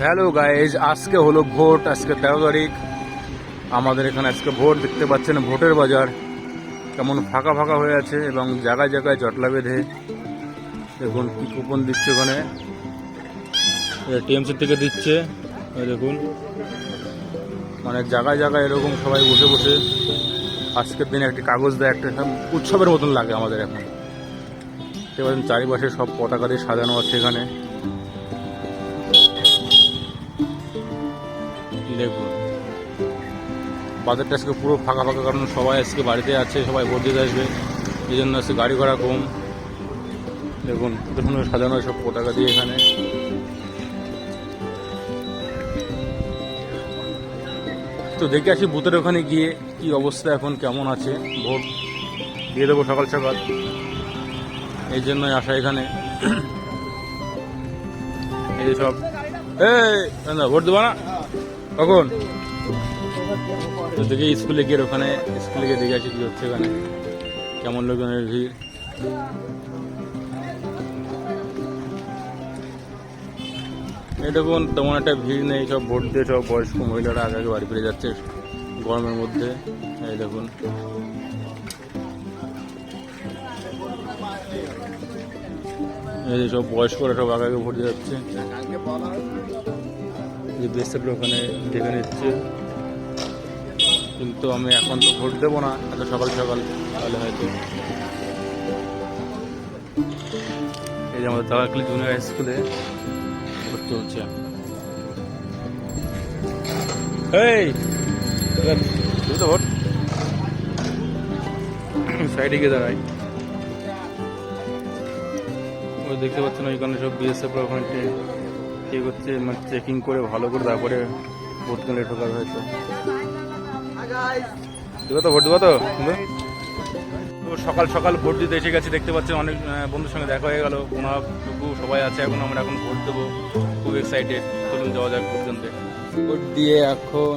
Hello guys আজকে হলো vote, আজকে তেরো তারিখ। আমাদের এখানে আজকে ভোট দেখতে পাচ্ছেন, ভোটের বাজার। কেমন ফাঁকা ফাঁকা হয়ে আছে এবং জায়গায় জায়গায় জটলা বেঁধে। দেখুন কি কুপন দিচ্ছে ওখানে টিএমসি থেকে দিচ্ছে দেখুন। মানে জায়গায় জায়গায় এরকম সবাই বসে বসে। আজকের দিনে একটি কাগজ দেয়, একটা সব উৎসবের মতন লাগে আমাদের এখন। চারিপাশে সব পতাকা দিয়ে সাজানো আছে এখানে। দেখুন। বাজারটা আজকে পুরো ফাঁকা ফাঁকা, কারণ সবাই আজকে বাড়িতে আছে, সবাই ভোট দিতে আসবে। এই জন্য আজকে গাড়ি ঘোড়া কম। দেখুন দেখুন সাজানো সব পতাকা দিয়ে এখানে। তো দেখে আসি বুথের ওখানে গিয়ে কি অবস্থা এখন, কেমন আছে। ভোট দিয়ে দেবো সকাল সকাল। এই জন্যই আসা এখানে। এই সব। এই ভোট দেবো না। কখন? দেখে স্কুলে গিয়ে ওখানে, স্কুলে গিয়ে দেখে আসি কি হচ্ছে ওখানে। কেমন লোকজনের ভিড়। এই দেখুন, তেমন একটা ভিড় নেই, সব ভোট দিয়ে সব বয়স্ক মহিলারা আগে আগে বাড়ি ফিরে যাচ্ছে গরমের মধ্যে। এই দেখুন। এই সব বয়স্করা সব আগে ভোট দিয়ে যাচ্ছে। যে বিএসএফ ওখানে দেখে নিচ্ছে। কিন্তু আমি এখন তো ভোট দেবো না, এত সকাল সকাল, তাহলে হয়তো। এই যে আমাদের তালাকলি জুনিয়র হাই স্কুলে ভোট চলছে। এই তো ভোট। সাইডে গিয়ে দাঁড়াই। দেখতে পাচ্ছেন ওইখানে সব বিএসএফ ওখানে ঠিক হচ্ছে মানে চেকিং করে ভালো করে তারপরে ভোট কেন্দ্রে ঢোকার হয়তো দেবো তো ভোট দেবো তো তো সকাল সকাল ভোট দিতে এসে গেছি দেখতে পাচ্ছেন অনেক বন্ধুর সঙ্গে দেখা হয়ে গেল। ওনাটুকু সবাই আছে এখন আমরা এখন ভোট দেবো। খুব এক্সাইটেড চলুন যাওয়া যাক ভোট কেন্দ্রে। ভোট দিয়ে এখন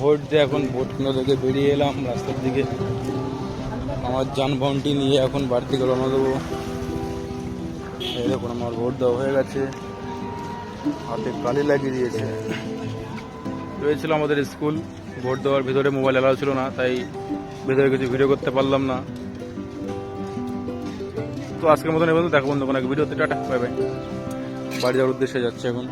ভোট দিয়ে এখন ভোট কেন্দ্র থেকে বেরিয়ে এলাম রাস্তার দিকে। আমার যানবাহনটি নিয়ে এখন বাড়ি থেকে রওনা দেবো। এই দেখুন আমার ভোট দেওয়া হয়ে গেছে। হাতে কালি লাগিয়ে দিয়েছে। রয়েছিল আমাদের স্কুল ভোট দেওয়ার ভিতরে মোবাইল এলাও ছিল না তাই ভিতরে কিছু ভিডিও করতে পারলাম না। তো আজকের মতন এবার দেখো বন্ধু কোনো এক ভিডিওতে টাটা পাবে বাড়ি যাওয়ার উদ্দেশ্যে যাচ্ছে এখন।